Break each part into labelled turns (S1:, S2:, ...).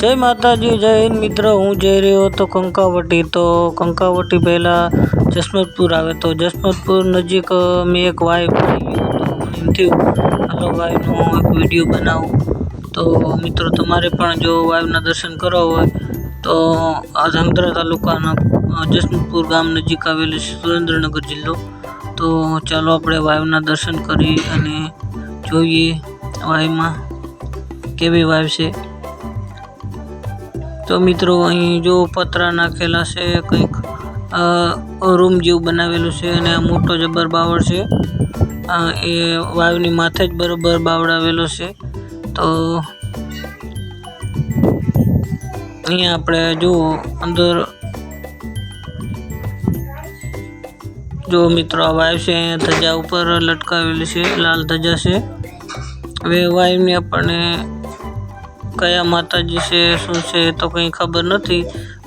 S1: જય માતાજી, જય હિન્દ મિત્ર. હું જઈ રહ્યો હતો કંકાવટી. તો કંકાવટી પહેલાં જસમતપુર આવે. તો જસમતપુર નજીક મેં એક વાઈફ પડી ગયો તો થયું હાલો વાયનો એક વીડિયો બનાવું. તો મિત્રો, તમારે પણ જો વાઈફના દર્શન કરવા હોય, તો આ ધંગધ્રા તાલુકાના જસમતપુર ગામ નજીક આવેલું છે સુરેન્દ્રનગર જિલ્લો. તો ચાલો આપણે વાઈફના દર્શન કરી અને જોઈએ વાવમાં કેવી વાવ છે. તો મિત્રો, અહીં જો પતરા નાખેલા છે, કંઈક રૂમ જેવું બનાવેલું છે અને આ મોટો જબર બાવળ છે. એ વાવની માથે જ બરોબર બાવડાવેલો છે. તો અહીંયા આપણે જુઓ અંદર, જો મિત્રો આ વાવ છે, અહીંયા ધજા ઉપર લટકાવેલી છે, લાલ ધજા છે. હવે વાયુની આપણને કયા માતાજી છે, શું છે તો કંઈ ખબર નથી,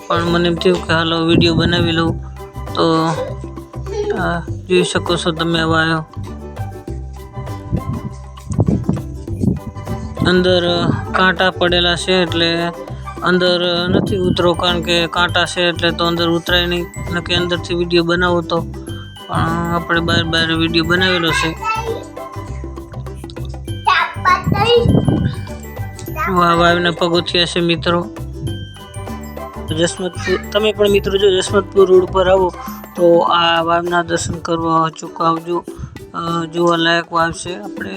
S1: પણ મને એમ થયું કે હાલો વીડિયો બનાવી લઉં. તો જોઈ શકો છો તમે આવ્યો અંદર કાંટા પડેલા છે એટલે અંદર નથી ઉતરો, કારણ કે કાંટા છે એટલે તો અંદર ઉતરાય નહીં. નક્કી અંદરથી વીડિયો બનાવો તો. પણ આપણે બહાર બહાર વીડિયો બનાવેલો છે. વાહ વાવના પગથિયા છે મિત્રો. જસમતપુર તમે પણ મિત્રો જો જસમતપુર રોડ પર આવો, તો આ વાવના દર્શન કરવા અચૂક આવજો. જોવાલાયક વાવ છે. આપણે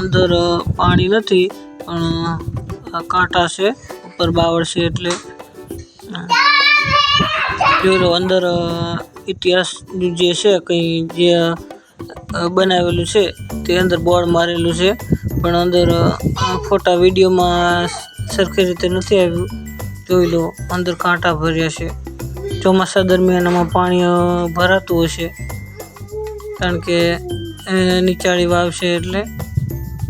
S1: અંદર પાણી નથી, પણ કાંટા છે. ઉપર બાવળ છે એટલે. જોયેલો અંદર ઇતિહાસનું જે છે, કંઈ જે બનાવેલું છે, તે અંદર બોર્ડ મારેલું છે. પણ અંદર ફોટા વિડીયોમાં સરખી રીતે નથી આવ્યું. જોઈ લો, અંદર કાંટા ભર્યા છે. ચોમાસા દરમિયાન આમાં પાણી ભરાતું હશે. કારણ કે નીચાળી વાવ છે એટલે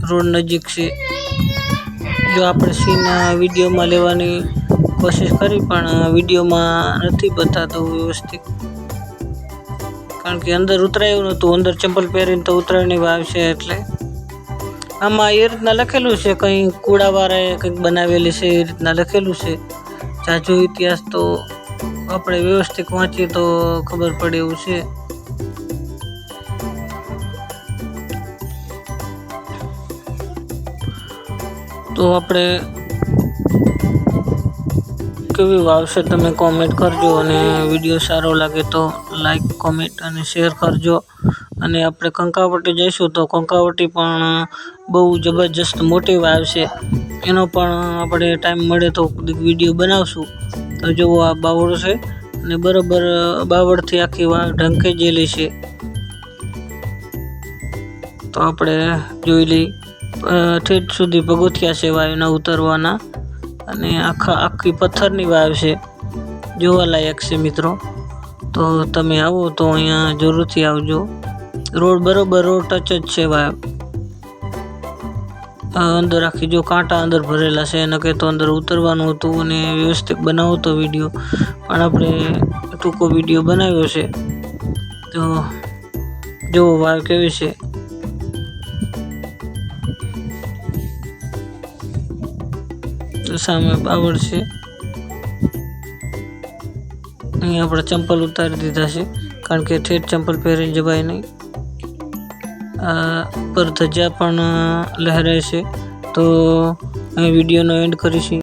S1: રોડ નજીક છે. જો આપણે સીન વિડીયોમાં લેવાની કોશિશ કરી, પણ વિડીયોમાં નથી બતાતું વ્યવસ્થિત. કારણ કે અંદર ઉતરાયું નહોતું અંદર ચંપલ પહેરીને તો ઉતરાયણની વાવ છે એટલે આમાં એ રીતના લખેલું છે, કંઈ કુડાવાળાએ કંઈક બનાવેલી છે, એ રીતના લખેલું છે. જાજુ ઇતિહાસ તો આપણે વ્યવસ્થિત વાંચીએ તો ખબર પડે એવું છે. તો આપણે કેવી વાવશે તમે કોમેન્ટ કરજો અને વીડિયો સારો લાગે તો લાઈક કોમેન્ટ અને શેર કરજો. અને આપણે કંકાવટી જઈશું તો કંકાવટી પણ બહુ જબરજસ્ત મોટી વાવ છે એનો પણ આપણે ટાઈમ મળે તો વીડિયો બનાવશું. તો જુઓ આ બાવળ છે અને બરાબર બાવળથી આખી વાવ ઢંકાઈ છે. તો આપણે જોઈ લઈ ઠેઠ સુધી પગથિયા છે વાયુના ઉતરવાના. અને આખા આખી પથ્થરની વાવ છે. જોવાલાયક છે મિત્રો. તો તમે આવો તો અહીંયા જરૂરથી આવજો. રોડ બરોબર રોડ ટચ જ છે વાવ. અંદર આખી જો કાંટા અંદર ભરેલા છે, એને કે તો અંદર ઉતરવાનું હતું અને વ્યવસ્થિત બનાવો તો વીડિયો. પણ આપણે ટૂંકો વીડિયો બનાવ્યો છે. તો જો વાવ કેવી છે? સામે બાવળ છે. અહીં આપણે ચંપલ ઉતારી દીધા છે, કારણ કે ઠેઠ ચંપલ પહેરીને જવાય નહીં. આ પર ધજા પણ લહેરાય છે. તો, અહીં વિડીયોનો એન્ડ કરીશું.